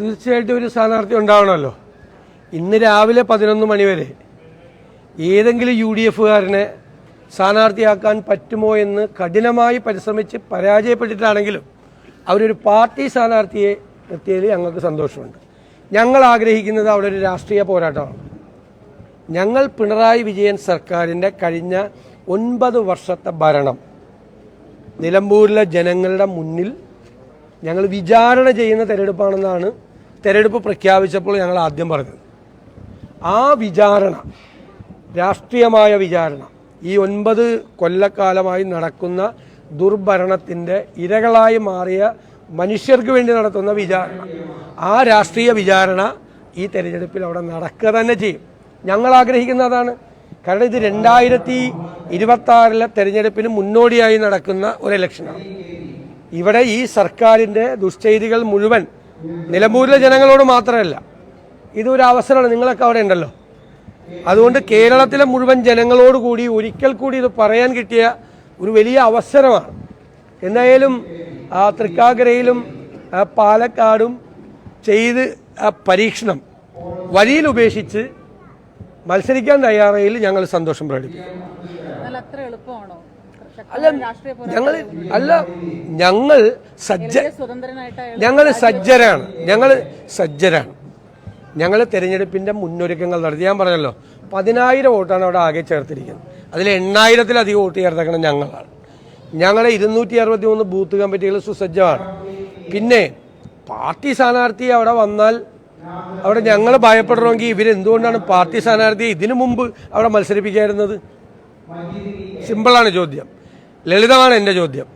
തീർച്ചയായിട്ടും ഒരു സ്ഥാനാർത്ഥി ഉണ്ടാവണമല്ലോ. ഇന്ന് രാവിലെ പതിനൊന്ന് മണിവരെ ഏതെങ്കിലും യു ഡി എഫുകാരനെ സ്ഥാനാർത്ഥിയാക്കാൻ പറ്റുമോ എന്ന് കഠിനമായി പരിശ്രമിച്ച് പരാജയപ്പെട്ടിട്ടാണെങ്കിലും അവരൊരു പാർട്ടി സ്ഥാനാർത്ഥിയെ നിർത്തിയതിൽ ഞങ്ങൾക്ക് സന്തോഷമുണ്ട്. ഞങ്ങൾ ആഗ്രഹിക്കുന്നത് അവിടെ ഒരു രാഷ്ട്രീയ പോരാട്ടമാണ്. ഞങ്ങൾ പിണറായി വിജയൻ സർക്കാരിന്റെ കഴിഞ്ഞ ഒൻപത് വർഷത്തെ ഭരണം നിലമ്പൂരിലെ ജനങ്ങളുടെ മുന്നിൽ ഞങ്ങൾ വിചാരണ ചെയ്യുന്ന തെരഞ്ഞെടുപ്പാണെന്നാണ് തെരഞ്ഞെടുപ്പ് പ്രഖ്യാപിച്ചപ്പോൾ ഞങ്ങൾ ആദ്യം പറഞ്ഞത് ആ വിചാരണ രാഷ്ട്രീയമായ വിചാരണ ഈ ഒൻപത് കൊല്ലക്കാലമായി നടക്കുന്ന ദുർഭരണത്തിന്റെ ഇരകളായി മാറിയ മനുഷ്യർക്ക് വേണ്ടി നടത്തുന്ന വിചാരണ. ആ രാഷ്ട്രീയ വിചാരണ ഈ തെരഞ്ഞെടുപ്പിൽ അവിടെ നടക്കുക തന്നെ ചെയ്യും. ഞങ്ങൾ ആഗ്രഹിക്കുന്ന അതാണ്. കാരണം ഇത് രണ്ടായിരത്തി ഇരുപത്തി തെരഞ്ഞെടുപ്പിന് മുന്നോടിയായി നടക്കുന്ന ഒരു ഇലക്ഷനാണ്. ഇവിടെ ഈ സർക്കാരിന്റെ ദുശ്ചെയ്തികൾ മുഴുവൻ നിലമ്പൂരിലെ ജനങ്ങളോട് മാത്രമല്ല ഇതൊരു അവസരമാണ്. നിങ്ങളൊക്കെ അവിടെ ഉണ്ടല്ലോ. അതുകൊണ്ട് കേരളത്തിലെ മുഴുവൻ ജനങ്ങളോട് കൂടി ഒരിക്കൽ കൂടി ഇത് പറയാൻ കിട്ടിയ ഒരു വലിയ അവസരമാണ്. എന്തായാലും തൃക്കാക്കരയിലും പാലക്കാടും ചെയ്ത് പരീക്ഷണം വഴിയിൽ ഉപേക്ഷിച്ച് മത്സരിക്കാൻ തയ്യാറായതിൽ ഞങ്ങൾ സന്തോഷം പ്രകടിപ്പിക്കും അല്ല ഞങ്ങൾ അല്ല ഞങ്ങൾ സജ്ജ ഞങ്ങൾ സജ്ജരാണ്. ഞങ്ങൾ സജ്ജരാണ്. ഞങ്ങൾ തെരഞ്ഞെടുപ്പിന്റെ മുന്നൊരുക്കങ്ങൾ നടത്തി. ഞാൻ പറഞ്ഞല്ലോ പതിനായിരം വോട്ടാണ് അവിടെ ആകെ ചേർത്തിരിക്കുന്നത്. അതിൽ എണ്ണായിരത്തിലധികം വോട്ട് ചേർത്തേക്കണം ഞങ്ങളാണ്. ഞങ്ങളെ ഇരുന്നൂറ്റി അറുപത്തി മൂന്ന് ബൂത്ത് കമ്മിറ്റികൾ സുസജ്ജമാണ്. പിന്നെ പാർട്ടി സ്ഥാനാർത്ഥി അവിടെ വന്നാൽ അവിടെ ഞങ്ങൾ ഭയപ്പെടണമെങ്കിൽ ഇവരെന്തുകൊണ്ടാണ് പാർട്ടി സ്ഥാനാർത്ഥിയെ ഇതിനു മുമ്പ് അവിടെ മത്സരിപ്പിക്കായിരുന്നത് സിമ്പിളാണ് ചോദ്യം. ലളിതമാണ് എന്റെ ചോദ്യം.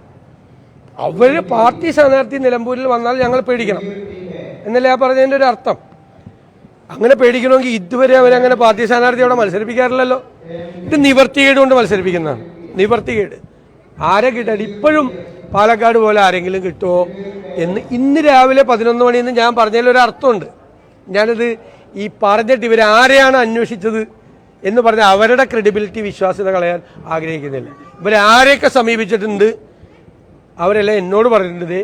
അവർ പാർട്ടി സ്ഥാനാർത്ഥി നിലമ്പൂരിൽ വന്നാൽ ഞങ്ങൾ പേടിക്കണം. എന്നല്ലേ ആ പറഞ്ഞതിന്റെ ഒരു അർത്ഥം? അങ്ങനെ പേടിക്കണമെങ്കിൽ ഇതുവരെ അവരങ്ങനെ പാർട്ടി സ്ഥാനാർത്ഥി അവിടെ മത്സരിപ്പിക്കാറില്ലല്ലോ. ഇത് നിവർത്തികേട് കൊണ്ട് മത്സരിപ്പിക്കുന്നതാണ്. നിവർത്തികേട്. ആരെ കിട്ടാൻ? ഇപ്പോഴും പാലക്കാട് പോലെ ആരെങ്കിലും കിട്ടുമോ എന്ന് ഇന്ന് രാവിലെ പതിനൊന്ന് മണിന്ന് ഞാൻ പറഞ്ഞതിൽ ഒരു അർത്ഥമുണ്ട് ഞാനിത് ഈ പറഞ്ഞിട്ട് ഇവരാരെയാണ് അന്വേഷിച്ചത്? എന്ന് പറഞ്ഞാൽ അവരുടെ ക്രെഡിബിലിറ്റി വിശ്വാസ്യത കളയാൻ ആഗ്രഹിക്കുന്നില്ല. ഇവരാരെയൊക്കെ സമീപിച്ചിട്ടുണ്ട്? അവരെല്ലാം എന്നോട് പറഞ്ഞിട്ടുണ്ട്?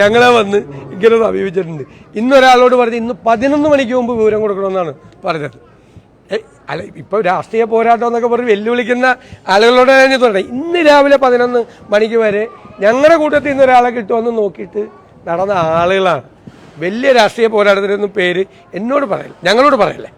ഞങ്ങളെ വന്ന് ഇങ്ങനെ സമീപിച്ചിട്ടുണ്ട്. ഇന്നൊരാളോട് പറഞ്ഞ് ഇന്ന് പതിനൊന്ന് മണിക്ക് മുമ്പ് വിവരം കൊടുക്കണമെന്നാണ് പറഞ്ഞത്. അല്ല ഇപ്പോൾ രാഷ്ട്രീയ പോരാട്ടം എന്നൊക്കെ പറഞ്ഞ് വെല്ലുവിളിക്കുന്ന ആളുകളോട് ഞാൻ തുടങ്ങി ഇന്ന് രാവിലെ പതിനൊന്ന് മണിക്ക് വരെ ഞങ്ങളുടെ കൂട്ടത്തിൽ നിന്ന് ഒരാളെ കിട്ടുമെന്ന് നോക്കിയിട്ട് നടന്ന ആളുകളാണ്. വലിയ രാഷ്ട്രീയ പോരാട്ടത്തിനൊന്നും പേര് എന്നോട് പറയില്ല. ഞങ്ങളോട് പറയല്ലേ.